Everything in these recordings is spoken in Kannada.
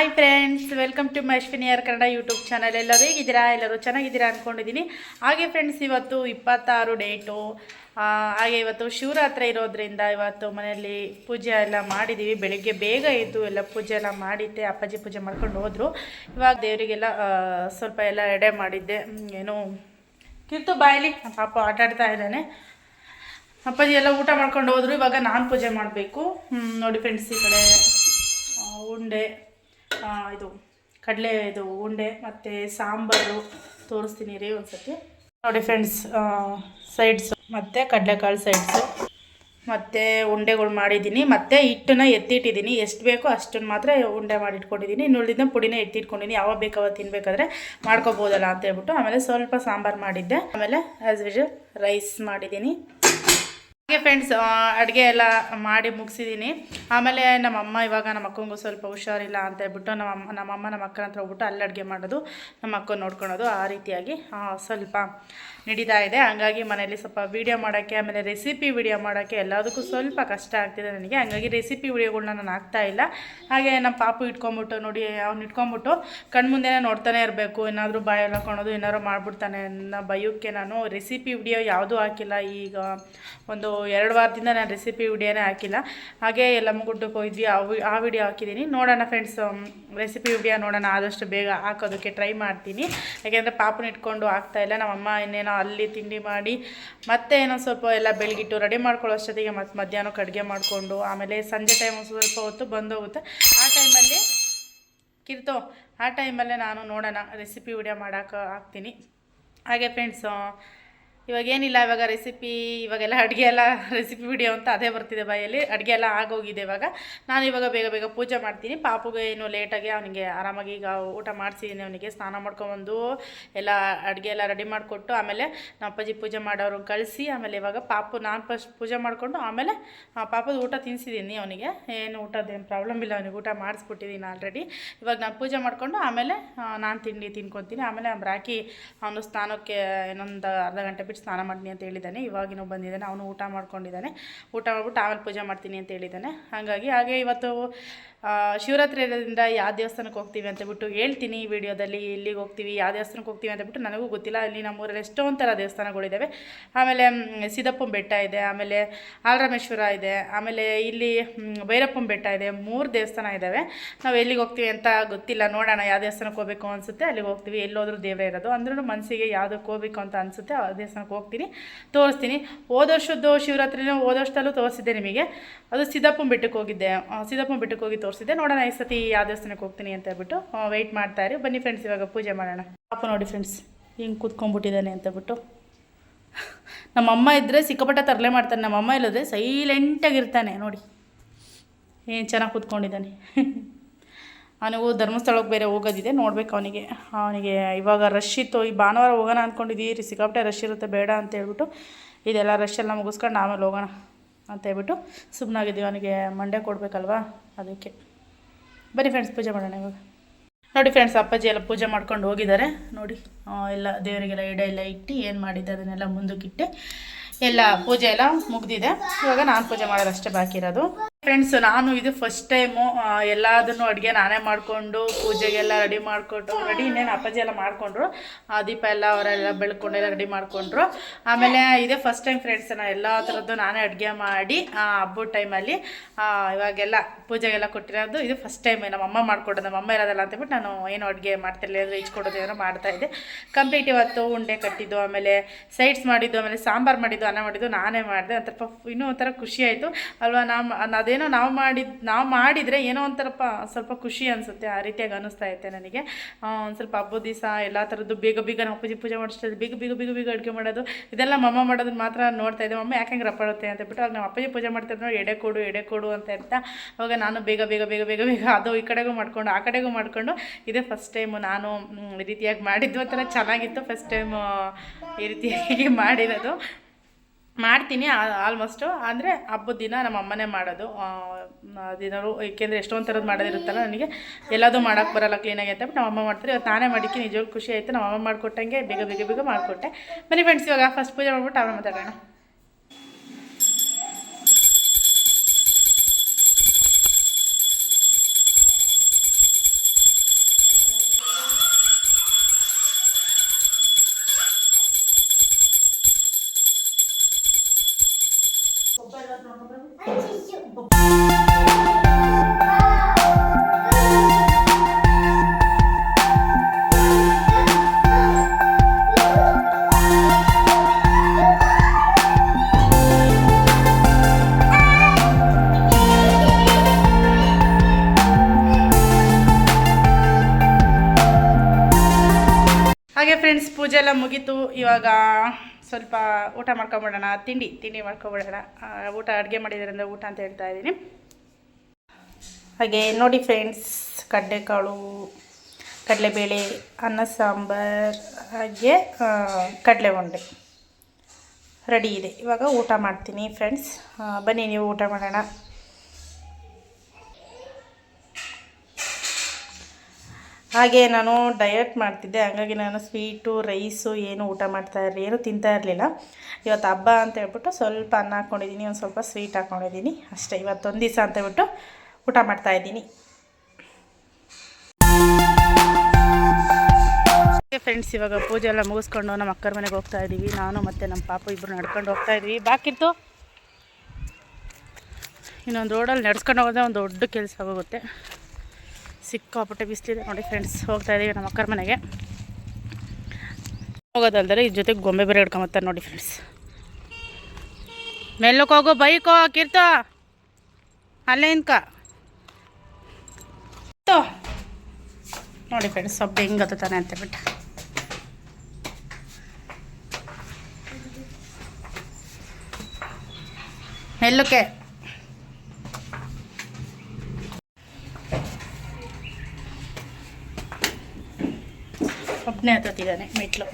ಹಾಯ್ ಫ್ರೆಂಡ್ಸ್ ವೆಲ್ಕಮ್ ಟು ಮಶ್ವಿನಿಯರ್ ಕನ್ನಡ ಯೂಟ್ಯೂಬ್ ಚಾನಲ್ ಎಲ್ಲರೂ ಹೇಗಿದ್ದೀರಾ? ಎಲ್ಲರೂ ಚೆನ್ನಾಗಿದ್ದೀರಾ ಅಂದ್ಕೊಂಡಿದ್ದೀನಿ ಹಾಗೆ ಫ್ರೆಂಡ್ಸ್ ಇವತ್ತು ಇಪ್ಪತ್ತಾರು ಡೇಟು ಹಾಗೆ ಇವತ್ತು ಶಿವರಾತ್ರಿ ಇರೋದ್ರಿಂದ ಇವತ್ತು ಮನೆಯಲ್ಲಿ ಪೂಜೆ ಎಲ್ಲ ಮಾಡಿದ್ದೀವಿ ಬೆಳಗ್ಗೆ ಬೇಗ ಇದ್ದು ಎಲ್ಲ ಪೂಜೆ ಎಲ್ಲ ಮಾಡಿದ್ದೆ. ಅಪ್ಪಾಜಿ ಪೂಜೆ ಮಾಡ್ಕೊಂಡು ಹೋದರು. ಇವಾಗ ದೇವರಿಗೆಲ್ಲ ಸ್ವಲ್ಪ ಎಲ್ಲ ಎಡೆ ಮಾಡಿದ್ದೆ. ಏನು ಕಿರ್ತು ಬಾಯಲಿ ಪಾಪ ಆಟಾಡ್ತಾ ಇದ್ದಾನೆ. ಅಪ್ಪಾಜಿ ಎಲ್ಲ ಊಟ ಮಾಡ್ಕೊಂಡು ಹೋದರು. ಇವಾಗ ನಾನು ಪೂಜೆ ಮಾಡಬೇಕು. ನೋಡಿ ಫ್ರೆಂಡ್ಸ್ ಈ ಕಡೆ ಉಂಡೆ. ಇದು ಕಡಲೆ ಇದು ಉಂಡೆ ಮತ್ತು ಸಾಂಬಾರು ತೋರಿಸ್ತೀನಿ ರೀ ಒಂದ್ಸತಿ. ನೋಡಿ ಫ್ರೆಂಡ್ಸ್ ಸೈಡ್ಸ್ ಮತ್ತು ಕಡಲೆಕಾಳು ಸೈಡ್ಸು ಮತ್ತು ಉಂಡೆಗಳು ಮಾಡಿದ್ದೀನಿ. ಮತ್ತು ಹಿಟ್ಟನ್ನ ಎತ್ತಿಟ್ಟಿದ್ದೀನಿ. ಎಷ್ಟು ಬೇಕೋ ಅಷ್ಟನ್ನು ಮಾತ್ರ ಉಂಡೆ ಮಾಡಿಟ್ಕೊಂಡಿದ್ದೀನಿ. ಇನ್ನುಳಿದ ಪುಡಿನ ಎತ್ತಿಟ್ಕೊಂಡಿದ್ದೀನಿ ಯಾವಾಗ ಬೇಕು ಅವಾಗ ತಿನ್ಬೇಕಾದ್ರೆ ಮಾಡ್ಕೋಬೋದಲ್ಲ ಅಂತ ಹೇಳ್ಬಿಟ್ಟು ಆಮೇಲೆ ಸ್ವಲ್ಪ ಸಾಂಬಾರು ಮಾಡಿದ್ದೆ. ಆಮೇಲೆ ಆ್ಯಸ್ ಯೂಶಲ್ ರೈಸ್ ಮಾಡಿದ್ದೀನಿ. ಹಾಗೆ ಫ್ರೆಂಡ್ಸ್ ಅಡುಗೆ ಎಲ್ಲ ಮಾಡಿ ಮುಗಿಸಿದ್ದೀನಿ ಆಮೇಲೆ ನಮ್ಮಮ್ಮ ಇವಾಗ ನಮ್ಮ ಅಕ್ಕಂಗೂ ಸ್ವಲ್ಪ ಹುಷಾರಿಲ್ಲ ಅಂತ ಹೇಳ್ಬಿಟ್ಟು ನಮ್ಮಮ್ಮ ನಮ್ಮಮ್ಮ ನಮ್ಮ ಅಕ್ಕನ ಹತ್ರ ಹೋಗ್ಬಿಟ್ಟು ಅಲ್ಲಿ ಅಡುಗೆ ಮಾಡೋದು ನಮ್ಮ ಅಕ್ಕ ನೋಡ್ಕೊಳೋದು ಆ ರೀತಿಯಾಗಿ ಸ್ವಲ್ಪ ನಡೀತಾ ಇದೆ. ಹಂಗಾಗಿ ಮನೇಲಿ ಸ್ವಲ್ಪ ವೀಡಿಯೋ ಮಾಡೋಕ್ಕೆ, ಆಮೇಲೆ ರೆಸಿಪಿ ವೀಡಿಯೋ ಮಾಡೋಕ್ಕೆ ಎಲ್ಲದಕ್ಕೂ ಸ್ವಲ್ಪ ಕಷ್ಟ ಆಗ್ತಿದೆ ನನಗೆ. ಹಂಗಾಗಿ ರೆಸಿಪಿ ವೀಡಿಯೋಗಳು ನಾನು ಹಾಕ್ತಾ ಇಲ್ಲ. ಹಾಗೆ ನಮ್ಮ ಪಾಪು ಇಟ್ಕೊಂಬಿಟ್ಟು ನೋಡಿ, ಅವ್ನು ಇಟ್ಕೊಂಬಿಟ್ಟು ಕಣ್ಮುಂದೆನೇ ನೋಡ್ತಾನೆ ಇರಬೇಕು. ಏನಾದರೂ ಬಾಯಲ್ಲಿ ಹಾಕೊಳೋದು ಏನಾದ್ರು ಮಾಡಿಬಿಡ್ತಾನೆ ಅನ್ನೋ ಭಯಕ್ಕೆ ನಾನು ರೆಸಿಪಿ ವಿಡಿಯೋ ಯಾವುದೂ ಹಾಕಿಲ್ಲ. ಈಗ ಒಂದು ಎರಡು ವಾರದಿಂದ ನಾನು ರೆಸಿಪಿ ವಿಡಿಯೋನೇ ಹಾಕಿಲ್ಲ. ಹಾಗೆ ಎಲ್ಲ ಮುಗುಡ್ಡಕ್ಕೆ ಹೋಗಿದ್ವಿ ಆ ಆ ವಿಡಿಯೋ ಹಾಕಿದ್ದೀನಿ. ನೋಡೋಣ ಫ್ರೆಂಡ್ಸ್ ರೆಸಿಪಿ ವಿಡಿಯೋ ನೋಡೋಣ. ಆದಷ್ಟು ಬೇಗ ಹಾಕೋದಕ್ಕೆ ಟ್ರೈ ಮಾಡ್ತೀನಿ. ಯಾಕೆಂದರೆ ಪಾಪನ ಇಟ್ಕೊಂಡು ಆಗ್ತಾಯಿಲ್ಲ ನಮ್ಮಮ್ಮ ಇನ್ನೇನೋ ಅಲ್ಲಿ ತಿಂಡಿ ಮಾಡಿ, ಮತ್ತೆ ಏನೋ ಸ್ವಲ್ಪ ಎಲ್ಲ ಬೆಳಗಿಟ್ಟು ರೆಡಿ ಮಾಡ್ಕೊಳ್ಳೋ ಅಷ್ಟೊತ್ತಿಗೆ ಮತ್ತು ಮಧ್ಯಾಹ್ನಕ್ಕೆ ಅಡುಗೆ ಮಾಡಿಕೊಂಡು, ಆಮೇಲೆ ಸಂಜೆ ಟೈಮ್ ಸ್ವಲ್ಪ ಹೊತ್ತು ಬಂದೋಗುತ್ತೆ ಆ ಟೈಮಲ್ಲಿ ಕಿರ್ತೋ, ಆ ಟೈಮಲ್ಲೇ ನಾನು ನೋಡೋಣ ರೆಸಿಪಿ ವಿಡಿಯೋ ಮಾಡೋಕೆ ಹಾಕ್ತೀನಿ. ಹಾಗೆ ಫ್ರೆಂಡ್ಸ್ ಇವಾಗ ಏನಿಲ್ಲ, ಇವಾಗ ರೆಸಿಪಿ ಇವಾಗೆಲ್ಲ ಅಡುಗೆ ಎಲ್ಲ ರೆಸಿಪಿ ವಿಡಿಯೋ ಅಂತ ಅದೇ ಬರ್ತಿದೆ ಬಾಯಲ್ಲಿ. ಅಡುಗೆ ಎಲ್ಲ ಆಗೋಗಿದೆ ಇವಾಗ. ನಾನು ಇವಾಗ ಬೇಗ ಬೇಗ ಪೂಜೆ ಮಾಡ್ತೀನಿ. ಪಾಪುಗೆ ಏನು ಲೇಟಾಗಿ ಅವನಿಗೆ ಆರಾಮಾಗಿ ಈಗ ಊಟ ಮಾಡಿಸಿದ್ದೀನಿ ಅವನಿಗೆ. ಸ್ನಾನ ಮಾಡ್ಕೊಂಬಂದು ಎಲ್ಲ ಅಡುಗೆ ಎಲ್ಲ ರೆಡಿ ಮಾಡಿಕೊಟ್ಟು ಆಮೇಲೆ ನಮ್ಮ ಅಪ್ಪಾಜಿ ಪೂಜೆ ಮಾಡೋರು ಕಳಿಸಿ, ಆಮೇಲೆ ಇವಾಗ ಪಾಪು ನಾನು ಫಸ್ಟ್ ಪೂಜೆ ಮಾಡಿಕೊಂಡು ಆಮೇಲೆ ಪಾಪದ ಊಟ ತಿನ್ನಿಸಿದ್ದೀನಿ ಅವನಿಗೆ. ಏನು ಊಟದೇನು ಪ್ರಾಬ್ಲಮ್ ಇಲ್ಲ, ಅವನಿಗೆ ಊಟ ಮಾಡಿಸ್ಬಿಟ್ಟಿದ್ದೀನಿ ಆಲ್ರೆಡಿ ಇವಾಗ ನಾನು ಪೂಜೆ ಮಾಡಿಕೊಂಡು ಆಮೇಲೆ ನಾನು ತಿಂಡಿ ತಿನ್ಕೊತೀನಿ. ಆಮೇಲೆ ರಾಕಿ ಅವನು ಸ್ನಾನಕ್ಕೆ ಇನ್ನೊಂದು ಅರ್ಧ ಗಂಟೆ ಬಿಟ್ಟು ಸ್ನಾನ ಮಾಡ್ತೀನಿ ಅಂತ ಹೇಳಿದ್ದಾನೆ. ಇವಾಗಿನೂ ಬಂದಿದ್ದಾನೆ. ಅವನು ಊಟ ಮಾಡ್ಕೊಂಡಿದ್ದಾನೆ. ಊಟ ಮಾಡ್ಬಿಟ್ಟು ಆಮೇಲೆ ಪೂಜೆ ಮಾಡ್ತೀನಿ ಅಂತ ಹೇಳಿದ್ದಾನೆ. ಹಾಗಾಗಿ ಹಾಗೆ ಇವತ್ತು ಶಿವರಾತ್ರಿ ಯಾವ ದೇವಸ್ಥಾನಕ್ಕೆ ಹೋಗ್ತೀವಿ ಅಂತ ಬಿಟ್ಟು ಹೇಳ್ತೀನಿ ಈ ವಿಡಿಯೋದಲ್ಲಿ, ಇಲ್ಲಿಗೆ ಹೋಗ್ತೀವಿ, ಯಾವ ದೇವಸ್ಥಾನಕ್ಕೆ ಹೋಗ್ತೀವಿ ಅಂತ ಬಿಟ್ಟು ನನಗೂ ಗೊತ್ತಿಲ್ಲ. ಅಲ್ಲಿ ನಮ್ಮೂರಲ್ಲಿ ಎಷ್ಟೊಂದು ಥರ ದೇವಸ್ಥಾನಗಳಿದ್ದಾವೆ ಆಮೇಲೆ ಸಿದ್ದಪ್ಪನ ಬೆಟ್ಟ ಇದೆ, ಆಮೇಲೆ ಆಲರಾಮೇಶ್ವರ ಇದೆ, ಆಮೇಲೆ ಇಲ್ಲಿ ಭೈರಪ್ಪನ ಬೆಟ್ಟ ಇದೆ. ಮೂರು ದೇವಸ್ಥಾನ ಇದ್ದಾವೆ ನಾವು ಎಲ್ಲಿಗೆ ಹೋಗ್ತೀವಿ ಅಂತ ಗೊತ್ತಿಲ್ಲ. ನೋಡೋಣ ಯಾವ ದೇವಸ್ಥಾನಕ್ಕೆ ಹೋಗಬೇಕು ಅನಿಸುತ್ತೆ. ಅಲ್ಲಿಗೆ ಹೋಗ್ತೀವಿ. ಎಲ್ಲೋದ್ರೂ ದೇವರೇ ಇರೋದು. ಅಂದ್ರೂ ಮನಸ್ಸಿಗೆ ಯಾವುದಕ್ಕೆ ಹೋಗ್ಬೇಕು ಅಂತ ಅನಿಸುತ್ತೆ. ಆ ದೇವಸ್ಥಾನಕ್ಕೆ ಹೋಗ್ತೀನಿ. ತೋರಿಸ್ತೀನಿ. ಹೋದ ವರ್ಷದ್ದು ಶಿವರಾತ್ರಿನೂ ಹೋದ ತೋರಿಸಿದ್ದೆ ನಿಮಗೆ. ಅದು ಸಿದ್ದಪ್ಪನ ಬೆಟ್ಟಕ್ಕೆ ಹೋಗಿದ್ದೆ. ಸಿದ್ದಪ್ಪನ ಬೆಟ್ಟಕ್ಕೆ ಹೋಗಿ ತೋರಿಸಿದ್ದೆ. ನೋಡೋಣ ಈ ಸತಿ ಯಾವ ದೇವಸ್ಥಾನಕ್ಕೆ ಹೋಗ್ತೀನಿ ಅಂತ ಹೇಳ್ಬಿಟ್ಟು ವೆಯ್ಟ್ ಮಾಡ್ತಾ ಇರಿ. ಬನ್ನಿ ಫ್ರೆಂಡ್ಸ್ ಇವಾಗ ಪೂಜೆ ಮಾಡೋಣ. ಪಾಪ ನೋಡಿ ಫ್ರೆಂಡ್ಸ್ ಹಿಂಗೆ ಕೂತ್ಕೊಂಡ್ಬಿಟ್ಟಿದ್ದಾನೆ ಅಂತ ಬಿಟ್ಟು ನಮ್ಮಮ್ಮ ಇದ್ದರೆ ಸಿಕ್ಕಾಪಟ್ಟೆ ತರಲೆ ಮಾಡ್ತಾನೆ. ನಮ್ಮಮ್ಮ ಇಲ್ಲದ್ರೆ ಸೈಲೆಂಟಾಗಿರ್ತಾನೆ ನೋಡಿ. ಏನು ಚೆನ್ನಾಗಿ ಕೂತ್ಕೊಂಡಿದ್ದಾನೆ. ಅವನಿಗೂ ಧರ್ಮಸ್ಥಳಕ್ಕೆ ಬೇರೆ ಹೋಗೋದಿದೆ, ನೋಡ್ಬೇಕು ಅವನಿಗೆ. ಅವನಿಗೆ ಇವಾಗ ರಶ್ ಇತ್ತು. ಈ ಭಾನುವಾರ ಹೋಗೋಣ ಅಂದ್ಕೊಂಡಿದ್ದೀರಿ ಸಿಕ್ಕಾಪಟ್ಟೆ ರಶ್ ಇರುತ್ತೆ, ಬೇಡ ಅಂತ ಹೇಳ್ಬಿಟ್ಟು ಇದೆಲ್ಲ ರಶ್ ಎಲ್ಲ ಮುಗಿಸ್ಕೊಂಡು ಆಮೇಲೆ ಹೋಗೋಣ. ಅಂತ ಹೇಳ್ಬಿಟ್ಟು ಸುಮ್ಮನಾಗಿದ್ದೀವಿ ಅವನಿಗೆ ಮಂಡೆ ಕೊಡಬೇಕಲ್ವಾ? ಅದಕ್ಕೆ. ಬನ್ನಿ ಫ್ರೆಂಡ್ಸ್ ಪೂಜೆ ಮಾಡೋಣ ಇವಾಗ. ನೋಡಿ ಫ್ರೆಂಡ್ಸ್ ಅಪ್ಪಾಜಿ ಎಲ್ಲ ಪೂಜೆ ಮಾಡ್ಕೊಂಡು ಹೋಗಿದ್ದಾರೆ. ನೋಡಿ ಎಲ್ಲ ದೇವರಿಗೆಲ್ಲ ಎಡೆ ಎಲ್ಲ ಇಟ್ಟು ಏನು ಮಾಡಿದ್ದೆ ಅದನ್ನೆಲ್ಲ ಮುಂದಕ್ಕಿಟ್ಟು ಎಲ್ಲ ಪೂಜೆ ಎಲ್ಲ ಮುಗ್ದಿದೆ. ಇವಾಗ ನಾನು ಪೂಜೆ ಮಾಡೋದಷ್ಟೇ ಬಾಕಿ ಇರೋದು. ಫ್ರೆಂಡ್ಸ್ ನಾನು ಇದು ಫಸ್ಟ್ ಟೈಮು ಎಲ್ಲದನ್ನು ಅಡುಗೆ ನಾನೇ ಮಾಡಿಕೊಂಡು, ಪೂಜೆಗೆಲ್ಲ ರೆಡಿ ಮಾಡಿಕೊಟ್ಟು ರೆಡಿ ಇನ್ನೇನು ಅಪ್ಪಾಜಿ ಎಲ್ಲ ಮಾಡಿಕೊಂಡ್ರು. ದೀಪ ಎಲ್ಲ ಅವರೆಲ್ಲ ಬೆಳ್ಕೊಂಡೆಲ್ಲ ರೆಡಿ ಮಾಡಿಕೊಂಡ್ರು. ಆಮೇಲೆ ಇದೇ ಫಸ್ಟ್ ಟೈಮ್ ಫ್ರೆಂಡ್ಸ್ ನಾನು ಎಲ್ಲ ಥರದ್ದು ನಾನೇ ಅಡುಗೆ ಮಾಡಿ ಹಬ್ಬದ ಟೈಮಲ್ಲಿ ಇವಾಗೆಲ್ಲ ಪೂಜೆಗೆಲ್ಲ ಕೊಟ್ಟಿರೋದು ಇದು ಫಸ್ಟ್ ಟೈಮ್ ನಮ್ಮ ಅಮ್ಮ ಮಾಡಿಕೊಡೋದು. ನಮ್ಮ ಅಮ್ಮ ಇರೋದಲ್ಲ ಅಂತಬಿಟ್ಟು ನಾನು ಏನು ಅಡುಗೆ ಮಾಡ್ತಿರ್ಲಿಲ್ಲ ಅಂದರೆ ಇಚ್ಕೊಡೋದು ಏನೋ ಮಾಡ್ತಾ ಇದ್ದೆ. ಕಂಪ್ಲೀಟ್ ಇವತ್ತು ಉಂಡೆ ಕಟ್ಟಿದ್ದು, ಆಮೇಲೆ ಸೈಡ್ಸ್ ಮಾಡಿದ್ದು, ಆಮೇಲೆ ಸಾಂಬಾರು ಮಾಡಿದ್ದು, ಅನ್ನ ಮಾಡಿದ್ದು ನಾನೇ ಮಾಡಿದೆ. ಒಂಥರ ಇನ್ನೂ ಒಂಥರ ಖುಷಿ ಆಯಿತು. ಅಲ್ವಾ ನಾವು ಅದೇನೋ ನಾವು ಮಾಡಿದ, ನಾವು ಮಾಡಿದರೆ ಏನೋ ಒಂಥರಪ್ಪ ಸ್ವಲ್ಪ ಖುಷಿ ಅನಿಸುತ್ತೆ, ಆ ರೀತಿಯಾಗಿ ಅನ್ನಿಸ್ತಾ ಇತ್ತೆ ನನಗೆ. ಒಂದು ಸ್ವಲ್ಪ ಹಬ್ಬದ ದಿವಸ ಎಲ್ಲ ಥರದ್ದು ಬೇಗ ಬೇಗ ನಾವು ಪೂಜೆ ಪೂಜೆ ಮಾಡಿಸ್ತಾ ಬೇಗ ಬೇಗ ಬೇಗ ಬೇಗ ಅಡುಗೆ ಮಾಡೋದು, ಇದೆಲ್ಲ ಮಮ್ಮ ಮಾಡೋದನ್ನ ಮಾತ್ರ ನೋಡ್ತಾ ಇದ್ದೆ. ಮಮ್ಮ ಯಾಕೆ ರಪ್ಪಾಡುತ್ತೆ ಅಂತ ಬಿಟ್ಟು ಆಗ ನಾವು ಅಪ್ಪಾಜಿ ಪೂಜೆ ಮಾಡ್ತಿದ್ರು ಎಡೆ ಕೊಡು ಎಡೆ ಕೊಡು ಅಂತ ಇರ್ತಾ ಅವಾಗ ನಾನು ಬೇಗ ಬೇಗ ಬೇಗ ಬೇಗ ಬೇಗ ಅದು ಈ ಕಡೆಗೂ ಮಾಡಿಕೊಂಡು, ಆ ಕಡೆಗೂ ಮಾಡಿಕೊಂಡು, ಇದೇ ಫಸ್ಟ್ ಟೈಮು ನಾನು ಈ ರೀತಿಯಾಗಿ ಮಾಡಿದ್ದು ಒಂಥರ ಚೆನ್ನಾಗಿತ್ತು. ಫಸ್ಟ್ ಟೈಮು ಈ ರೀತಿಯಾಗಿ ಮಾಡಿರೋದು. ಮಾಡ್ತೀನಿ ಆಲ್ಮೋಸ್ಟು ಅಂದರೆ ಹಬ್ಬದ ದಿನ ನಮ್ಮ ಅಮ್ಮನೇ ಮಾಡೋದು. ದಿನರು ಏಕೆಂದರೆ ಎಷ್ಟೊಂದು ಥರದ್ದು ಮಾಡೋದಿರುತ್ತಲ್ಲ ನನಗೆ. ಎಲ್ಲದೂ ಮಾಡೋಕ್ಕೆ ಬರೋಲ್ಲ ಕ್ಲೀನಾಗಿ ಅಂತ. ನಮ್ಮ ಅಮ್ಮ ಮಾಡ್ತಾರೆ ಇವತ್ತು ತಾನೇ ಮಾಡಿಕ್ಕೆ ನಿಜವಾಗ್ಲೂ ಖುಷಿ ಆಯಿತು. ನಮ್ಮ ಅಮ್ಮ ಮಾಡಿಕೊಟ್ಟಂಗೆ ಬೇಗ ಬೇಗ ಬೇಗ ಮಾಡಿಕೊಟ್ಟೆ. ಬನ್ನಿ ಫ್ರೆಂಡ್ಸ್ ಇವಾಗ ಫಸ್ಟ್ ಪೂಜೆ ಮಾಡ್ಬಿಟ್ಟು ಆಮೇಲೆ ಮಾತಾಡೋಣ. ಎಲ್ಲ ಮುಗೀತು. ಇವಾಗ ಸ್ವಲ್ಪ ಊಟ ಮಾಡ್ಕೊಂಬಿಡೋಣ. ತಿಂಡಿ ತಿಂಡಿ ಮಾಡ್ಕೊಂಬಿಡೋಣ. ಊಟ ಅಡುಗೆ ಮಾಡಿದ್ರಿಂದ ಊಟ ಅಂತ ಹೇಳ್ತಾ ಇದ್ದೀನಿ. ಹಾಗೆ ನೋಡಿ ಫ್ರೆಂಡ್ಸ್ ಕಡಲೆಕಾಳು, ಕಡಲೆಬೇಳೆ, ಅನ್ನ ಸಾಂಬಾರ್, ಹಾಗೆ ಕಡಲೆ ಉಂಡೆ ರೆಡಿ ಇದೆ. ಇವಾಗ ಊಟ ಮಾಡ್ತೀನಿ ಫ್ರೆಂಡ್ಸ್ ಬನ್ನಿ ನೀವು ಊಟ ಮಾಡೋಣ. ಹಾಗೆ ನಾನು ಡಯಟ್ ಮಾಡ್ತಿದ್ದೆ. ಹಾಗಾಗಿ ನಾನು ಸ್ವೀಟು ರೈಸು ಏನು ಊಟ ಮಾಡ್ತಾ ಇರಲಿ ಏನು ತಿಂತಾ ಇರಲಿಲ್ಲ. ಇವತ್ತು ಹಬ್ಬ ಅಂತ ಹೇಳ್ಬಿಟ್ಟು ಸ್ವಲ್ಪ ಅನ್ನ ಹಾಕ್ಕೊಂಡಿದ್ದೀನಿ ಒಂದು ಸ್ವಲ್ಪ ಸ್ವೀಟ್ ಹಾಕ್ಕೊಂಡಿದ್ದೀನಿ ಅಷ್ಟೇ, ಇವತ್ತೊಂದು ದಿವಸ ಅಂತ ಹೇಳ್ಬಿಟ್ಟು ಊಟ ಮಾಡ್ತಾ ಇದ್ದೀನಿ. ಫ್ರೆಂಡ್ಸ್ ಇವಾಗ ಪೂಜೆ ಎಲ್ಲ ಮುಗಿಸ್ಕೊಂಡು ನಮ್ಮ ಅಕ್ಕರ ಮನೆಗೆ ಹೋಗ್ತಾ ಇದ್ದೀವಿ. ನಾನು ಮತ್ತು ನಮ್ಮ ಪಾಪ ಇಬ್ಬರು ನಡ್ಕೊಂಡು ಹೋಗ್ತಾ ಇದ್ವಿ ಬಾಕಿತ್ತು ಇನ್ನೊಂದು ರೋಡಲ್ಲಿ ನಡ್ಸ್ಕೊಂಡು ಹೋಗೋದೇ ಒಂದು ದೊಡ್ಡ ಕೆಲಸ ಆಗೋಗುತ್ತೆ. ಸಿಕ್ಕಾಪಟ್ಟೆ ಬಿಸಿಲಿದೆ. ನೋಡಿ ಫ್ರೆಂಡ್ಸ್ ಹೋಗ್ತಾ ಇದ್ದೀವಿ ನಮ್ಮ ಅಕ್ಕರ ಮನೆಗೆ. ಹೋಗೋದಲ್ದರೆ ಇದ್ರ ಜೊತೆಗೆ ಗೊಂಬೆ ಬೇರೆ ಹಿಡ್ಕೊಂಬತ್ತಾರೆ ನೋಡಿ ಫ್ರೆಂಡ್ಸ್ ಮೆಲ್ಲಕ್ಕೆ ಹೋಗೋ ಬೈಕೋ ಕಿರ್ತ. ಅಲ್ಲೇ ಇನ್ಕ. ನೋಡಿ ಫ್ರೆಂಡ್ಸ್ ಸ್ವಲ್ಪ ಹೆಂಗೆ ಹತ್ತಾನೆ ಅಂತ ಬಿಟ್ಟು ಮೆಲ್ಲಕ್ಕೆ ಒಬ್ಬನೇ ಹತ್ತಿದ್ದಾನೆ ಮೆಟ್ಲು.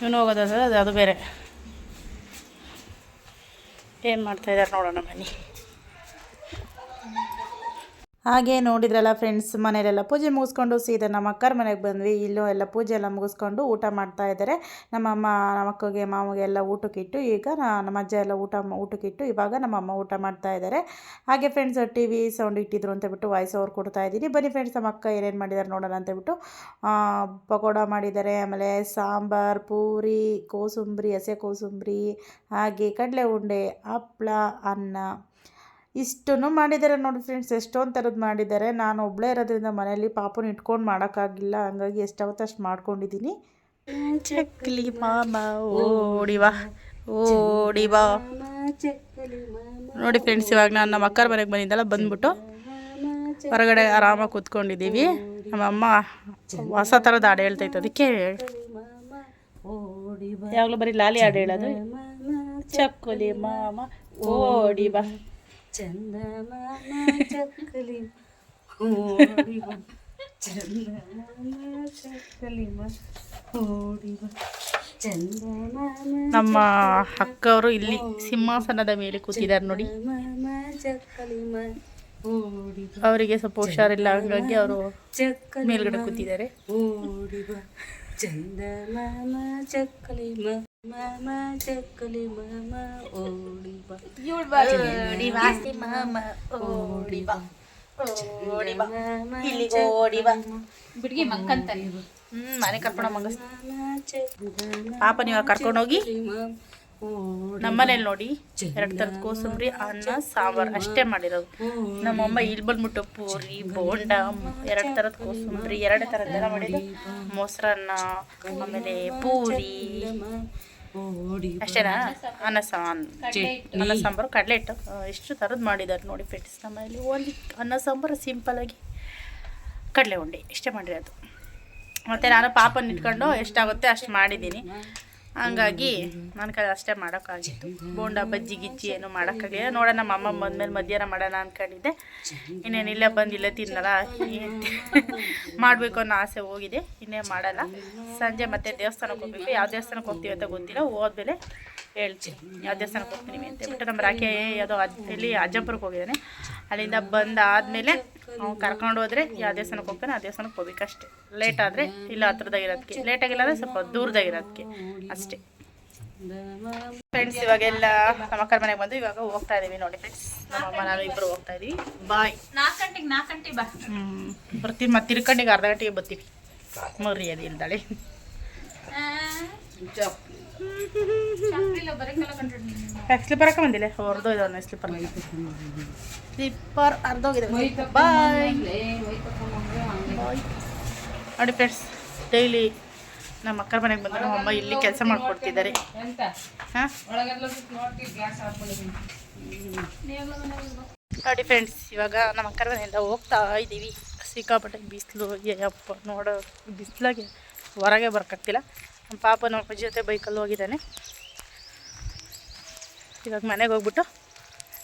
ಇವನು ಹೋಗೋದಾದ್ರೆ ಅದು ಅದು ಬೇರೆ. ಏನು ಮಾಡ್ತಾ ಇದ್ದಾರೆ ನೋಡೋಣ ಬನ್ನಿ. ಹಾಗೆ ನೋಡಿದ್ರಲ್ಲ ಫ್ರೆಂಡ್ಸ್ ಮನೇಲೆಲ್ಲ ಪೂಜೆ ಮುಗಿಸ್ಕೊಂಡು ಸೀದಾ ನಮ್ಮ ಅಕ್ಕರ ಮನೆಗೆ ಬಂದ್ವಿ. ಇಲ್ಲೂ ಎಲ್ಲ ಪೂಜೆ ಎಲ್ಲ ಮುಗಿಸ್ಕೊಂಡು ಊಟ ಮಾಡ್ತಾ ಇದ್ದಾರೆ ನಮ್ಮಮ್ಮ ನಮ್ಮ ಅಕ್ಕಗೆ ಮಾಮಗೆ ಎಲ್ಲ ಊಟಕ್ಕಿಟ್ಟು ಈಗ ನಮ್ಮ ಅಜ್ಜ ಎಲ್ಲ ಊಟ ಊಟಕ್ಕಿಟ್ಟು ಇವಾಗ ನಮ್ಮ ಅಮ್ಮ ಊಟ ಮಾಡ್ತಾ ಇದ್ದಾರೆ ಹಾಗೆ ಫ್ರೆಂಡ್ಸ್ ಟಿ ವಿ ಸೌಂಡ್ ಇಟ್ಟಿದ್ರು ಅಂತ ವಾಯ್ಸ್ ಓವರ್ ಕೊಡ್ತಾ ಇದ್ದೀನಿ. ಬನ್ನಿ ಫ್ರೆಂಡ್ಸ್ ನಮ್ಮ ಅಕ್ಕ ಏನೇನು ಮಾಡಿದ್ದಾರೆ ನೋಡೋಣ ಅಂತ ಪಕೋಡ ಮಾಡಿದ್ದಾರೆ ಆಮೇಲೆ ಸಾಂಬಾರ್, ಪೂರಿ, ಕೋಸುಂಬ್ರಿ, ಹಸೆ ಕೋಸುಂಬ್ರಿ, ಹಾಗೆ ಕಡಲೆ ಉಂಡೆ ಹಪ್ಪಳ ಅನ್ನ. ಇಷ್ಟನ್ನು ಮಾಡಿದ್ದಾರೆ ನೋಡಿ ಫ್ರೆಂಡ್ಸ್ ಎಷ್ಟೊಂದು ಥರದ್ದು ಮಾಡಿದ್ದಾರೆ. ನಾನು ಒಬ್ಬಳೇ ಇರೋದ್ರಿಂದ ಮನೇಲಿ ಪಾಪನ ಇಟ್ಕೊಂಡು ಮಾಡೋಕ್ಕಾಗಿಲ್ಲ, ಹಂಗಾಗಿ ಎಷ್ಟಾವತ್ತು ಅಷ್ಟು ಮಾಡ್ಕೊಂಡಿದ್ದೀನಿ ಚಕ್ಲಿ ಮಾಮ, ಓಡಿವಾ ಓಡಿವಾ. ನೋಡಿ ಫ್ರೆಂಡ್ಸ್ ಇವಾಗ ನಾನು ನಮ್ಮ ಅಕ್ಕರ ಮನೆಗೆ ಬಂದಿದ್ದಲ್ಲ, ಬಂದ್ಬಿಟ್ಟು ಹೊರಗಡೆ ಆರಾಮಾಗಿ ಕೂತ್ಕೊಂಡಿದ್ದೀವಿ ನಮ್ಮ ಅಮ್ಮ ಹೊಸ ಥರದ ಹಾಡು ಹೇಳ್ತೈತೆ ಅದಕ್ಕೆ ಯಾವಾಗಲೂ ಬರೀ ಲಾಲಿ ಹಾಡು ಹೇಳೋದು. ಚಕ್ಕುಲಿ ಮಾಮ ಓಡಿ ಬಾ ಚಂದಮಾಮ ಚಕ್ಕಲಿ. ಓಡಿ ಬಾ ಚಂದಮಾಮ ಚಕ್ಕಲಿ ಓಡಿ ಬಾ ನಮ್ಮ ಅಕ್ಕವರು ಇಲ್ಲಿ ಸಿಂಹಾಸನದ ಮೇಲೆ ಕೂತಿದ್ದಾರೆ ನೋಡಿ. ಅವರಿಗೆ ಸ್ವಲ್ಪ ಹುಷಾರಿಲ್ಲ ಹಂಗಾಗಿ ಅವರು ಮೇಲ್ಗಡೆ ಕೂತಿದ್ದಾರೆ. ಚಂದ ಚಕ್ಕಲಿ ಮಾಮ ಚಕ್ಕಲಿ ಮಾಮ ಓಡಿ ಬಾ ಓಡಿ ಬಾ. ಮಾಮ ಓಡಿ ಬಾ ಓಡಿ ಬಾ ಇಲ್ಲಿಗೆ ಓಡಿ ಬಾ ಬಿಡ್ಗಿ ಮಂಕಂತಾನೆ ಹ್ಮ್ ಮನೆ ಕರ್ಕೊಂಡು ಮಂಗಸ್ ಪಾಪ ನೀವು ಕರ್ಕೊಂಡೋಗಿ ಹೋಗಿ? ಓಡಿ ನಮ್ಮನೇಲಿ ನೋಡಿ ಎರಡು ಥರದ ಕೋಸಂಬರಿ ಅನ್ನ ಸಾಂಬಾರು ಅಷ್ಟೇ ಮಾಡಿರೋದು. ನಮ್ಮಮ್ಮ ಇಲ್ಲಿ ಬಂದ್ಬಿಟ್ಟು ಪೂರಿ ಬೋಂಡ ಎರಡು ಥರದ ಕೋಸಂಬರಿ ಎರಡು ಥರದ್ದೆಲ್ಲ ಮಾಡಿದ್ದು. ಮೊಸರನ್ನ ಆಮೇಲೆ ಪೂರಿ. ಅಷ್ಟೇನಾ? ಅನ್ನ ಸಾಂಬಾರು. ಅನ್ನ ಸಾಂಬಾರು ಕಡಲೆ ಹಿಟ್ಟು. ಎಷ್ಟು ಥರದ್ದು ಮಾಡಿದ್ದಾರೆ ನೋಡಿ ಫ್ರೆಂಡ್ಸ್ ನಮ್ಮಲ್ಲಿ ಓನ್ಲಿ ಅನ್ನ ಸಾಂಬಾರು ಸಿಂಪಲಾಗಿ ಕಡಲೆ ಉಂಡೆ ಇಷ್ಟೇ ಮಾಡಿರೋದು. ಮತ್ತು ನಾನು ಪಾಪನ ಇಟ್ಕೊಂಡು ಎಷ್ಟಾಗುತ್ತೆ ಅಷ್ಟು ಮಾಡಿದ್ದೀನಿ. ಹಂಗಾಗಿ ನನ್ನ ಕಡೆ ಅಷ್ಟೇ ಮಾಡೋಕ್ಕಾಗಿತ್ತು. ಬೋಂಡ, ಬಜ್ಜಿ, ಗಿಜ್ಜಿ ಏನು ಮಾಡೋಕ್ಕಾಗಲಿಲ್ಲ ನೋಡೋಣ ನಮ್ಮ ಅಮ್ಮ ಬಂದ್ಮೇಲೆ ಮಧ್ಯಾಹ್ನ ಮಾಡೋಣ ಅಂದ್ಕೊಂಡಿದ್ದೆ ಇನ್ನೇನು ಇಲ್ಲೇ ಬಂದು ಇಲ್ಲೇ ತಿನ್ನಲ್ಲ ಮಾಡಬೇಕು ಅನ್ನೋ ಆಸೆ ಹೋಗಿದೆ. ಇನ್ನೇ ಮಾಡಲ್ಲ ಸಂಜೆ ಮತ್ತೆ ದೇವಸ್ಥಾನಕ್ಕೆ ಹೋಗ್ಬೇಕು. ಯಾವ ದೇವಸ್ಥಾನಕ್ಕೆ ಹೋಗ್ತೀವಿ ಅಂತ ಗೊತ್ತಿಲ್ಲ. ಹೋದ್ಮೇಲೆ ಹೇಳ್ತೀನಿ. ಯಾವ ದೇವಸ್ಥಾನಕ್ಕೆ ಹೋಗ್ತೀನಿ ಅಂತ ಬಿಟ್ಟು ನಮ್ಮ ರಾಕೆ ಯಾವುದೋ ಅಜ್ಜಿ ಇಲ್ಲಿ ಅಜ್ಜಂಪುರಕ್ಕೆ ಹೋಗಿದ್ದಾನೆ. ಅಲ್ಲಿಂದ ಬಂದಾದಮೇಲೆ ಅವ್ನು ಕರ್ಕೊಂಡು ಹೋದ್ರೆ ಯಾವ ದೇವಸ್ಥಾನಕ್ಕೆ ಹೋಗ್ತಾನೆ ಆ ದೇವಸ್ಥಾನಕ್ಕೆ ಹೋಗ್ಬೇಕು ಅಷ್ಟೇ. ಲೇಟ್ ಆದ್ರೆ ಇಲ್ಲ ಹತ್ರದಾಗಿರೋದಕ್ಕೆ ಲೇಟಾಗಿಲ್ಲ ಅಂದರೆ ಸ್ವಲ್ಪ ದೂರದಾಗಿರೋದಕ್ಕೆ ಅಷ್ಟೇ. ಫ್ರೆಂಡ್ಸ್ ಇವಾಗೆಲ್ಲ ನಮ್ಮ ಅಕ್ಕರ ಮನೆಗೆ ಬಂದು ಇವಾಗ ಹೋಗ್ತಾ ಇದೀವಿ ನೋಡಿ ಫ್ರೆಂಡ್ಸ್ ನಮ್ಮ ನಾನು ಇಬ್ಬರು ಹೋಗ್ತಾ ಇದೀವಿ. ಬಾಯ್ ನಾಲ್ಕು ಗಂಟೆಗೆ ನಾಲ್ಕು ಗಂಟೆಗೆ ಬಾ. ಹ್ಮ್. ಬರ್ತೀವಿ ಮತ್ತೆ ತಿರ್ಕಂಡಿಗೆ ಅರ್ಧ ಗಂಟೆಗೆ ಬರ್ತೀವಿ. ಇಲ್ದಾಳೆ. ಬರಕಲ್ಲ ಕಂಡ್ರೆ ಸ್ಲಿಪ್ಪರ್ ಹಾಕ ಬಂದಿಲ್ಲ ಹೊರದು ಇದಾವೆ ಸ್ಲಿಪ್ಪರ್ ಸ್ಲಿಪ್ಪರ್ ಅರ್ಧೋಗಿದೆ ಬಾಯ್ ಬಾಯ್ ನೋಡಿ ಫ್ರೆಂಡ್ಸ್ ಡೈಲಿ ನಮ್ಮ ಅಕ್ಕರ ಮನೆಗೆ ಬಂದು ನಮ್ಮ ಅಮ್ಮ ಇಲ್ಲಿ ಕೆಲಸ ಮಾಡ್ಕೊಡ್ತಿದ್ದಾರೆ ಹಾಂ ನೋಡಿ ಫ್ರೆಂಡ್ಸ್ ಇವಾಗ ನಮ್ಮ ಅಕ್ಕರ ಮನೆಯಿಂದ ಹೋಗ್ತಾ ಇದ್ದೀವಿ ಸಿಕ್ಕಾಪಟ್ಟೆ ಬಿಸಿಲು ಅಯ್ಯಪ್ಪ ನೋಡೋ ಬಿಸಿಲಾಗೆ ಹೊರಗೆ ಬರೋಕ್ಕಾಗ್ತಿಲ್ಲ ನಮ್ಮ ಪಾಪ ನಮ್ಮ ಅಪ್ಪಾಜಿ ಜೊತೆ ಬೈಕಲ್ಲಿ ಹೋಗಿದ್ದಾನೆ. ಇವಾಗ ಮನೆಗೆ ಹೋಗ್ಬಿಟ್ಟು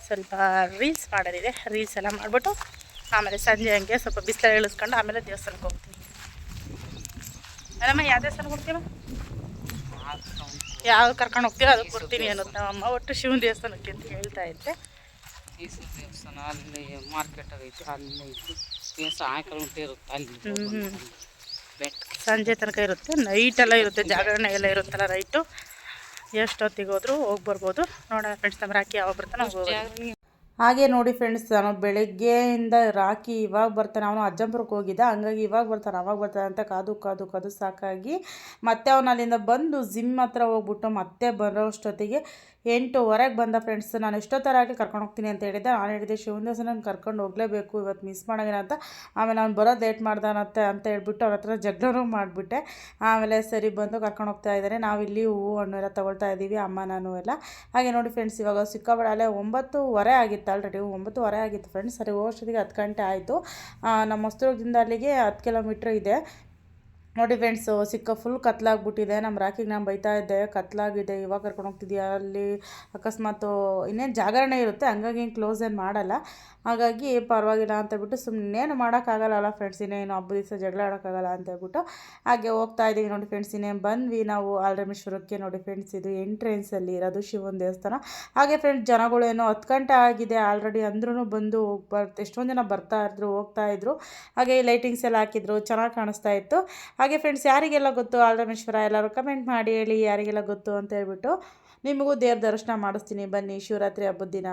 ಸ್ವಲ್ಪ ರೀಲ್ಸ್ ಮಾಡೋದಿದೆ. ರೀಲ್ಸ್ ಎಲ್ಲ ಮಾಡಿಬಿಟ್ಟು ಆಮೇಲೆ ಸಂಜೆ ಹಂಗೆ ಸ್ವಲ್ಪ ಬಿಸಿಲು ಇಳಿಸ್ಕೊಂಡು ಆಮೇಲೆ ದೇವಸ್ಥಾನಕ್ಕೆ ಹೋಗ್ತೀನಿ. ಅಲ್ಲಮ್ಮ ಯಾವ ದೇವಸ್ಥಾನಕ್ಕೆ ಹೋಗ್ತೀವ ಯಾವ ಕರ್ಕೊಂಡು ಹೋಗ್ತೀವ ಅದಕ್ಕೆ ಕೊಡ್ತೀನಿ ಅನ್ನೋದು ನಮ್ಮಮ್ಮ ಒಟ್ಟು ಶಿವನ ದೇವಸ್ಥಾನಕ್ಕೆ ಅಂತ ಹೇಳ್ತಾ ಇದ್ದೆ. ಈಶ್ವರ ದೇವಸ್ಥಾನ ಅಲ್ಲಿ ಮಾರ್ಕೆಟ್ ಐತಿ ಅಲ್ಲಿ ಐತಿ ಸಾಯಂಕಾಲ ಇರುತ್ತೆ ಅಲ್ಲಿ ಸಂಜೆ ತನಕ ಇರುತ್ತೆ. ನೈಟ್ ಎಲ್ಲ ಇರುತ್ತೆ. ಜಾಗರಣೆ ಎಲ್ಲ ಇರುತ್ತಲ್ಲ ರೈಟು. ಎಷ್ಟೊತ್ತಿಗೆ ಹೋದ್ರು ಹೋಗಿ ಬರ್ಬೋದು. ನೋಡೋಣ ಫ್ರೆಂಡ್ಸ್ ನಮ್ಮ ರಾಕಿ ಯಾವಾಗ ಬರ್ತಾನೆ ಹಾಗೆ ನೋಡಿ ಫ್ರೆಂಡ್ಸ್ ನಾನು ಬೆಳಗ್ಗೆಯಿಂದ ರಾಕಿ ಇವಾಗ ಬರ್ತಾನೆ. ಅವನು ಅಜ್ಜಂಪುರಕ್ಕೆ ಹೋಗಿದ್ದ. ಹಂಗಾಗಿ ಇವಾಗ ಬರ್ತಾನೆ. ಅವಾಗ ಬರ್ತಾನೆ ಅಂತ ಕಾದು ಕಾದು ಕಾದು ಸಾಕಾಗಿ ಮತ್ತೆ ಅವನು ಅಲ್ಲಿಂದ ಬಂದು ಜಿಮ್ ಹತ್ರ ಹೋಗ್ಬಿಟ್ಟು ಮತ್ತೆ ಬರೋ ಅಷ್ಟೊತ್ತಿಗೆ ಎಂಟುವರೆಗೆ ಬಂದ ಫ್ರೆಂಡ್ಸ್ ನಾನು ಎಷ್ಟೊತ್ತರಾಗಲಿ ಕರ್ಕೊಂಡು ಹೋಗ್ತೀನಿ ಅಂತ ಹೇಳಿದ್ದೆ. ನಾನು ಹೇಳಿದೆ ಶಿವನ ದೇವಸ್ಥಾನ ಕರ್ಕೊಂಡು ಹೋಗಲೇಬೇಕು, ಇವತ್ತು ಮಿಸ್ ಮಾಡೋಣ ಅಂತ. ಆಮೇಲೆ ಅವ್ನು ಬರೋದು ಲೇಟ್ ಮಾಡ್ದಾನತ್ತೆ ಅಂತ ಹೇಳ್ಬಿಟ್ಟು ಅವ್ರ ಹತ್ರ ಜಗಳನೂ ಮಾಡಿಬಿಟ್ಟೆ. ಆಮೇಲೆ ಸರಿ, ಬಂದು ಕರ್ಕೊಂಡು ಹೋಗ್ತಾ ಇದ್ದಾರೆ. ನಾವಿಲ್ಲಿ ಹೂವು, ಹಣ್ಣು ಎಲ್ಲ ತೊಗೊಳ್ತಾ ಇದ್ದೀವಿ, ಅಮ್ಮ, ನಾನು ಎಲ್ಲ. ಹಾಗೆ ನೋಡಿ ಫ್ರೆಂಡ್ಸ್ ಇವಾಗ ಸಿಕ್ಕಾಬಡಾಲೆ ಒಂಬತ್ತುವರೆ ಆಗಿತ್ತು ಆಲ್ರೆಡಿ ಒಂಬತ್ತುವರೆ ಆಗಿತ್ತು ಫ್ರೆಂಡ್ಸ್ ಸರಿ ಹೋಗೋಷ್ಟೊತ್ತಿಗೆ ಹತ್ತು ಗಂಟೆ ಆಯಿತು. ನಮ್ಮ ಹೊಸದುರ್ಗದಿಂದ ಅಲ್ಲಿಗೆ ಹತ್ತು ಕಿಲೋಮೀಟ್ರ್ ಇದೆ. ನೋಡಿ ಫ್ರೆಂಡ್ಸು ಸಿಕ್ಕ ಫುಲ್ ಕತ್ಲಾಗ್ಬಿಟ್ಟಿದೆ. ನಮ್ಮ ರಾಕಿಗೆ ನಾನು ಬೈತಾ ಇದ್ದೆ, ಕತ್ಲಾಗಿದೆ. ಇವಾಗ ಕರ್ಕೊಂಡು ಹೋಗ್ತಿದ್ಯಾ? ಅಲ್ಲಿ ಅಕಸ್ಮಾತ್ ಇನ್ನೇನು ಜಾಗರಣೆ ಇರುತ್ತೆ, ಹಂಗಾಗಿ ಕ್ಲೋಸ್ ಏನು ಮಾಡಲ್ಲ. ಹಾಗಾಗಿ ಪರವಾಗಿಲ್ಲ ಅಂತ ಬಿಟ್ಟು ಸುಮ್ಮನೆ ಇನ್ನೇನು ಮಾಡೋಕ್ಕಾಗಲ್ಲ ಫ್ರೆಂಡ್ಸ್ ಇನ್ನೇನು ಹಬ್ಬ ದಿವಸ ಜಗಳ ಆಡೋಕ್ಕಾಗಲ್ಲ ಅಂತ ಹೇಳ್ಬಿಟ್ಟು ಹಾಗೆ ಹೋಗ್ತಾ ಇದ್ದೀವಿ ನೋಡಿ ಫ್ರೆಂಡ್ಸ್ ಇನ್ನೇನು ಬಂದ್ವಿ ನಾವು ಆಲ್ರಮೇಶ್ವರಕ್ಕೆ. ನೋಡಿ ಫ್ರೆಂಡ್ಸ್ ಇದು ಎಂಟ್ರೆನ್ಸಲ್ಲಿ ಇರೋದು ಶಿವನ ದೇವಸ್ಥಾನ. ಹಾಗೆ ಫ್ರೆಂಡ್ಸ್ ಜನಗಳೇನೋ ಹತ್ತು ಗಂಟೆ ಆಗಿದೆ. ಆಲ್ರೆಡಿ ಅಂದ್ರೂ ಬಂದು ಬರ್ತ ಎಷ್ಟೊಂದು ಜನ ಬರ್ತಾ ಇದ್ರು, ಹೋಗ್ತಾ ಇದ್ರು. ಹಾಗೆ ಲೈಟಿಂಗ್ಸ್ ಎಲ್ಲ ಹಾಕಿದ್ರು, ಚೆನ್ನಾಗಿ ಕಾಣಿಸ್ತಾ ಇತ್ತು. ಹಾಗೆ ಫ್ರೆಂಡ್ಸ್ ಯಾರಿಗೆಲ್ಲ ಗೊತ್ತು? ಆಲ್ರಮೇಶ್ವರ ಎಲ್ಲರೂ ಕಮೆಂಟ್ ಮಾಡಿ ಹೇಳಿ ಯಾರಿಗೆಲ್ಲ ಗೊತ್ತು ಅಂತ ಹೇಳ್ಬಿಟ್ಟು ನಿಮಗೂ ದೇವ್ರ ದರ್ಶನ ಮಾಡಿಸ್ತೀನಿ. ಬನ್ನಿ, ಶಿವರಾತ್ರಿ ಹಬ್ಬದ ದಿನ.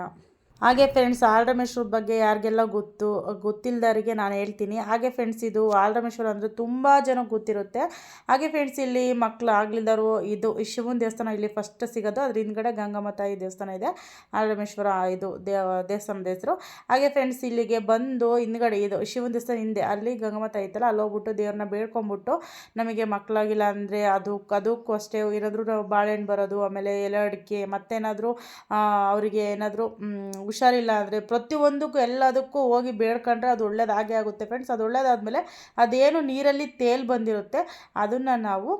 ಹಾಗೆ ಫ್ರೆಂಡ್ಸ್ ಆಲ್ರಮೇಶ್ವರ ಬಗ್ಗೆ ಯಾರಿಗೆಲ್ಲ ಗೊತ್ತು ಗೊತ್ತಿಲ್ಲದವರಿಗೆ ನಾನು ಹೇಳ್ತೀನಿ. ಹಾಗೆ ಫ್ರೆಂಡ್ಸ್ ಇದು ಆಲ್ರಮೇಶ್ವರ ಅಂದರೆ ತುಂಬ ಜನಕ್ಕೆ ಗೊತ್ತಿರುತ್ತೆ. ಹಾಗೆ ಫ್ರೆಂಡ್ಸ್ ಇಲ್ಲಿ ಮಕ್ಕಳು ಆಗ್ಲಿಲ್ದರು ಇದು ಶಿವನ ದೇವಸ್ಥಾನ ಇಲ್ಲಿ ಫಸ್ಟ್ ಸಿಗೋದು, ಅದ್ರ ಹಿಂದ್ಗಡೆ ಗಂಗಮ್ಮ ತಾಯಿ ದೇವಸ್ಥಾನ ಇದೆ. ಆಲ್ರಮೇಶ್ವರ ಇದು ದೇವ, ದೇವಸ್ಥಾನದ ಹೆಸರು. ಹಾಗೆ ಫ್ರೆಂಡ್ಸ್ ಇಲ್ಲಿಗೆ ಬಂದು ಹಿಂದ್ಗಡೆ ಇದು ಶಿವನ ದೇವಸ್ಥಾನ ಹಿಂದೆ, ಅಲ್ಲಿ ಗಂಗಮ್ಮ ತಾಯಿ ಇತ್ತಲ್ಲ, ಅಲ್ಲಿ ಹೋಗ್ಬಿಟ್ಟು ದೇವ್ರನ್ನ ಬೇಡ್ಕೊಂಬಿಟ್ಟು ನಮಗೆ ಮಕ್ಕಳಾಗಿಲ್ಲ ಅಂದರೆ ಅದು, ಅದಕ್ಕೂ ಅಷ್ಟೇ ಏನಾದರೂ ಬಾಳೆಹಣ್ಣು ಬರೋದು, ಆಮೇಲೆ ಎಲೆ ಅಡಿಕೆ, ಮತ್ತೇನಾದರೂ ಅವರಿಗೆ ಏನಾದರೂ ಹುಷಾರಿಲ್ಲ ಅಂದರೆ ಪ್ರತಿಯೊಂದಕ್ಕೂ ಎಲ್ಲದಕ್ಕೂ ಹೋಗಿ ಬೇಡ್ಕೊಂಡ್ರೆ ಅದು ಒಳ್ಳೇದಾಗೇ ಆಗುತ್ತೆ. ಫ್ರೆಂಡ್ಸ್, ಅದು ಒಳ್ಳೇದಾದ್ಮೇಲೆ ಅದೇನು ನೀರಲ್ಲಿ ತೇಲ್ ಬಂದಿರುತ್ತೆ, ಅದನ್ನು ನಾವು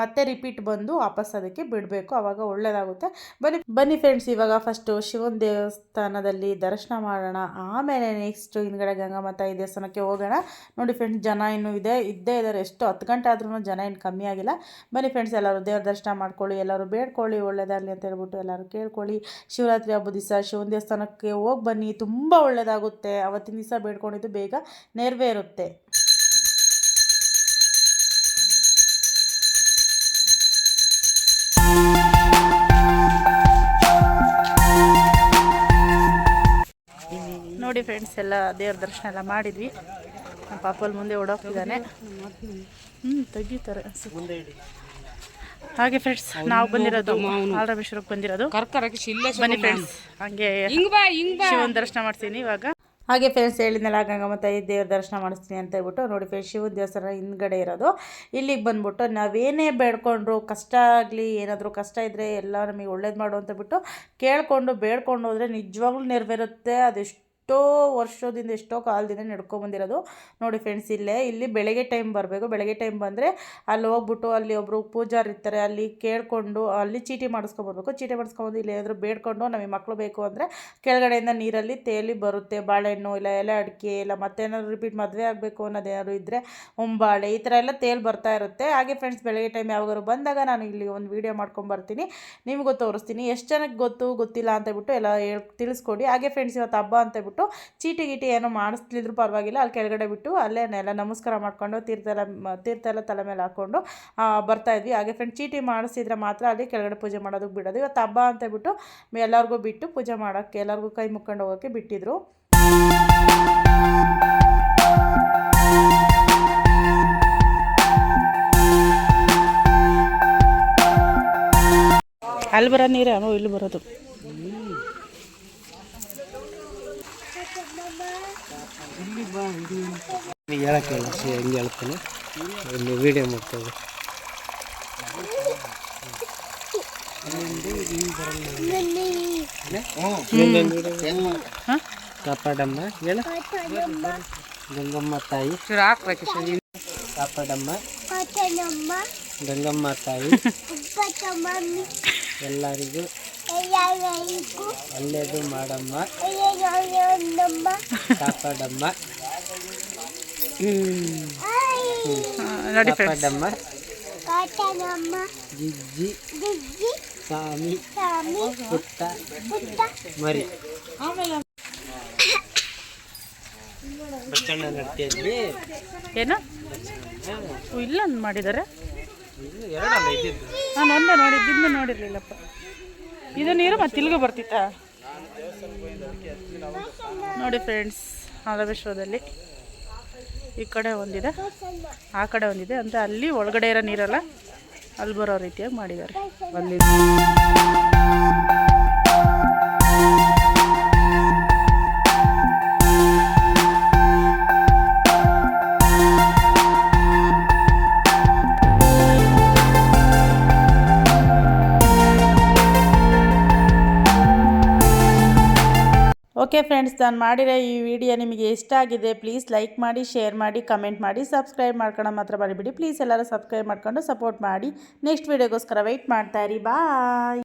ಮತ್ತೆ ರಿಪೀಟ್ ಬಂದು ವಾಪಸ್ ಅದಕ್ಕೆ ಬಿಡಬೇಕು. ಆವಾಗ ಒಳ್ಳೆಯದಾಗುತ್ತೆ ಬನ್ನಿ ಬನ್ನಿ ಫ್ರೆಂಡ್ಸ್ ಇವಾಗ ಫಸ್ಟು ಶಿವನ ದೇವಸ್ಥಾನದಲ್ಲಿ ದರ್ಶನ ಮಾಡೋಣ. ಆಮೇಲೆ ನೆಕ್ಸ್ಟ್ ಹಿಂದ್ಗಡೆ ಗಂಗಮ್ಮ ತಾಯಿ ದೇವಸ್ಥಾನಕ್ಕೆ ಹೋಗೋಣ. ನೋಡಿ ಫ್ರೆಂಡ್ಸ್ ಜನ ಇನ್ನೂ ಇದೆ, ಇದ್ದೇ ಇದ್ದಾರೆ. ಎಷ್ಟು ಹತ್ತು ಗಂಟೆ ಆದ್ರೂ ಜನ ಏನು ಕಮ್ಮಿ ಆಗಿಲ್ಲ. ಬನ್ನಿ ಫ್ರೆಂಡ್ಸ್ ಎಲ್ಲರೂ ದೇವ್ರ ದರ್ಶನ ಮಾಡ್ಕೊಳ್ಳಿ, ಎಲ್ಲರೂ ಬೇಡ್ಕೊಳ್ಳಿ ಒಳ್ಳೆಯದಾಗಲಿ ಅಂತ ಹೇಳ್ಬಿಟ್ಟು ಎಲ್ಲರೂ ಕೇಳ್ಕೊಳ್ಳಿ. ಶಿವರಾತ್ರಿ ಹಬ್ಬದ ದಿವಸ ಶಿವನ ದೇವಸ್ಥಾನಕ್ಕೆ ಹೋಗಿ ಬನ್ನಿ. ತುಂಬ ಒಳ್ಳೆಯದಾಗುತ್ತೆ ಅವತ್ತಿನ ದಿವಸ ಬೇಡ್ಕೊಂಡಿದ್ದು ಬೇಗ ನೆರವೇರುತ್ತೆ. ನೋಡಿ ಫ್ರೆಂಡ್ಸ್ ಎಲ್ಲ ದೇವ್ರ ದರ್ಶನ ಎಲ್ಲ ಮಾಡಿದ್ವಿ. ನಮ್ಮ ಪಾಪಲ್ಲಿ ಮುಂದೆ ಓಡೋಗ್ತಿದ್ದಾನೆ. ಹ್ಞೂ ತೆಗಿತಾರೆ. ಹಾಗೆ ಫ್ರೆಂಡ್ಸ್ ನಾವು ಬಂದಿರೋದು ಆಲ್ರಮೇಶ್ವರಕ್ಕೆ ಬಂದಿರೋದು. ಬನ್ನಿ ಫ್ರೆಂಡ್ಸ್ ಹಂಗೆ ಶಿವನ ದರ್ಶನ ಮಾಡ್ತೀನಿ ಇವಾಗ. ಹಾಗೆ ಫ್ರೆಂಡ್ಸ್ ಹೇಳಿದ್ನಲ್ಲ ಗಂಗಮ್ಮ ತಾಯಿ ದೇವ್ರ ದರ್ಶನ ಮಾಡಿಸ್ತೀನಿ ಅಂತ ಹೇಳ್ಬಿಟ್ಟು ನೋಡಿ ಫ್ರೆಂಡ್ಸ್ ಶಿವ ದೇವಸ್ಥಾನ ಹಿಂದ್ಗಡೆ ಇರೋದು. ಇಲ್ಲಿಗೆ ಬಂದ್ಬಿಟ್ಟು ನಾವೇನೇ ಬೇಡ್ಕೊಂಡ್ರು ಕಷ್ಟ ಆಗಲಿ ಏನಾದರೂ ಕಷ್ಟ ಇದ್ದರೆ ಎಲ್ಲ ನಮಗೆ ಒಳ್ಳೇದು ಮಾಡು ಅಂತ ಬಿಟ್ಟು ಕೇಳ್ಕೊಂಡು ಬೇಡ್ಕೊಂಡು ಹೋದರೆ ನಿಜವಾಗ್ಲೂ ನೆರವೇರುತ್ತೆ. ಅದೆಷ್ಟು ಎಷ್ಟೋ ವರ್ಷದಿಂದ, ಎಷ್ಟೋ ಕಾಲದಿಂದ ನಡ್ಕೊಂಬಂದಿರೋದು ನೋಡಿ ಫ್ರೆಂಡ್ಸ್ ಇಲ್ಲೇ, ಇಲ್ಲಿ ಬೆಳಗ್ಗೆ ಟೈಮ್ ಬರಬೇಕು. ಬೆಳಗ್ಗೆ ಟೈಮ್ ಬಂದರೆ ಅಲ್ಲಿ ಹೋಗ್ಬಿಟ್ಟು ಅಲ್ಲಿ ಒಬ್ಬರು ಪೂಜಾರ್ ಇರ್ತಾರೆ. ಅಲ್ಲಿ ಕೇಳಿಕೊಂಡು, ಅಲ್ಲಿ ಚೀಟಿ ಮಾಡಿಸ್ಕೊಬರ್ಬೇಕು ಚೀಟಿ ಮಾಡಿಸ್ಕೊಬೋದು ಇಲ್ಲಿ ಏನಾದರೂ ಬೇಡ್ಕೊಂಡು ನಮಗೆ ಮಕ್ಕಳು ಬೇಕು ಅಂದರೆ ಕೆಳಗಡೆಯಿಂದ ನೀರಲ್ಲಿ ತೇಲಿ ಬರುತ್ತೆ. ಬಾಳೆಹಣ್ಣು ಇಲ್ಲ, ಎಲೆ ಅಡಿಕೆ ಇಲ್ಲ ಮತ್ತೇನಾದ್ರು ರಿಪೀಟ್ ಮದುವೆ ಆಗಬೇಕು ಅನ್ನೋದೇನಾದ್ರು ಇದ್ದರೆ ಹೊಂಬಾಳೆ ಈ ಥರ ಎಲ್ಲ ತೇಲ್ ಬರ್ತಾ ಇರುತ್ತೆ. ಹಾಗೆ ಫ್ರೆಂಡ್ಸ್ ಬೆಳಗ್ಗೆ ಟೈಮ್ ಯಾವಾಗಾದ್ರು ಬಂದಾಗ ನಾನು ಇಲ್ಲಿ ಒಂದು ವೀಡಿಯೋ ಮಾಡ್ಕೊಂಬರ್ತೀನಿ ನಿಮಗೂ ತೋರಿಸ್ತೀನಿ. ಎಷ್ಟು ಜನಕ್ಕೆ ಗೊತ್ತು, ಗೊತ್ತಿಲ್ಲ ಅಂತ ಬಿಟ್ಟು ಎಲ್ಲ ಹೇಳ್, ತಿಳಿಸ್ಕೊಡಿ. ಹಾಗೆ ಫ್ರೆಂಡ್ಸ್ ಇವತ್ತು ಹಬ್ಬ ಅಂತ ಹೇಳ್ಬಿಟ್ಟು ಚೀಟಿ ಗೀಟಿ ಏನೋ ಮಾಡಿಸ್ಲಿದ್ರು ಪರವಾಗಿಲ್ಲ. ಅಲ್ಲಿ ಕೆಳಗಡೆ ಬಿಟ್ಟು ಅಲ್ಲೇ ಎಲ್ಲ ನಮಸ್ಕಾರ ಮಾಡಿಕೊಂಡು ತೀರ್ಥ ಎಲ್ಲ ತೀರ್ಥ ಎಲ್ಲ ತಲೆ ಮೇಲೆ ಹಾಕ್ಕೊಂಡು ಆ, ಬರ್ತಾ ಇದ್ವಿ. ಹಾಗೆ ಫ್ರೆಂಡ್ ಚೀಟಿ ಮಾಡಿಸಿದ್ರೆ ಮಾತ್ರ ಅಲ್ಲಿ ಕೆಳಗಡೆ ಪೂಜೆ ಮಾಡೋದಕ್ಕೆ ಬಿಡೋದು. ಇವತ್ತು ಹಬ್ಬ ಅಂತ ಬಿಟ್ಟು ಎಲ್ಲರಿಗೂ ಬಿಟ್ಟು ಪೂಜೆ ಮಾಡೋಕ್ಕೆ ಎಲ್ಲರಿಗೂ ಕೈ ಮುಕ್ಕೊಂಡು ಹೋಗೋಕ್ಕೆ ಬಿಟ್ಟಿದ್ರು. ಅಲ್ಲಿ ಬರೋ ನೀರೇ ಇಲ್ಲಿ ಬರೋದು. ಹೇಳಕ್ಕೆ ಹೇಳಿ ಹೆಂಗೆ ಹೇಳ್ತಾನೆ. ಇಲ್ಲಿ ವೀಡಿಯೋ ಮಾಡ್ತೇವೆ ಹಾಂ? ಕಾಪಾಡಮ್ಮ ಹೇಳು. ಗಂಗಮ್ಮ ತಾಯಿ. ಕಾಪಾಡಮ್ಮ. ಗಂಗಮ್ಮ ತಾಯಿ. ಎಲ್ಲರಿಗೂ ಒಳ್ಳೇದು ಮಾಡಮ್ಮ. ಕಾಪಾಡಮ್ಮ. ನೋಡಿ ಫ್ರೆಂಡ್ಸ್ ಜಿಜ್ಜಿ. ಸ್ವಾಮಿ. ಪುಟ್ಟ. ಮರಿ. ಏನು? ಇಲ್ಲ ಅಂದ್ ಮಾಡಿದ್ದಾರೆ ನಾನು ಒಂದೇ ನೋಡಿದ್ದು ನೋಡಿರ್ಲಿಲ್ಲಪ್ಪ. ಇದು ನೀರು ಮತ್ತೆ ತಿಲ್ಗ ಬರ್ತಿತ್ತ? ನೋಡಿ ಫ್ರೆಂಡ್ಸ್ ಮಹಾಬಲೇಶ್ವರದಲ್ಲಿ ಈ ಕಡೆ ಒಂದಿದೆ, ಆ ಕಡೆ ಒಂದಿದೆ. ಅಂದರೆ ಅಲ್ಲಿ ಒಳಗಡೆ ಇರೋ ನೀರೆಲ್ಲ ಅಲ್ಲಿ ಬರೋ ರೀತಿಯಾಗಿ ಮಾಡಿದ್ದಾರೆ. ಅಲ್ಲಿ ಫ್ರೆಂಡ್ಸ್ ನಾನು ಮಾಡಿರೋ ಈ ವಿಡಿಯೋ ನಿಮಗೆ ಇಷ್ಟ ಆಗಿದೆ ಪ್ಲೀಸ್ ಲೈಕ್ ಮಾಡಿ ಶೇರ್ ಮಾಡಿ ಕಮೆಂಟ್ ಮಾಡಿ ಸಬ್ಸ್ಕ್ರೈಬ್ ಮಾಡ್ಕೊಂಡು ಮಾತ್ರ ಮಾಡಿಬಿಡಿ ಪ್ಲೀಸ್ ಎಲ್ಲರೂ ಸಬ್ಸ್ಕ್ರೈಬ್ ಮಾಡ್ಕೊಂಡು ಸಪೋರ್ಟ್ ಮಾಡಿ. ನೆಕ್ಸ್ಟ್ ವೀಡಿಯೋಗೋಸ್ಕರ ವೆಯ್ಟ್ ಮಾಡ್ತಾ ಇರಿ. ಬಾಯ್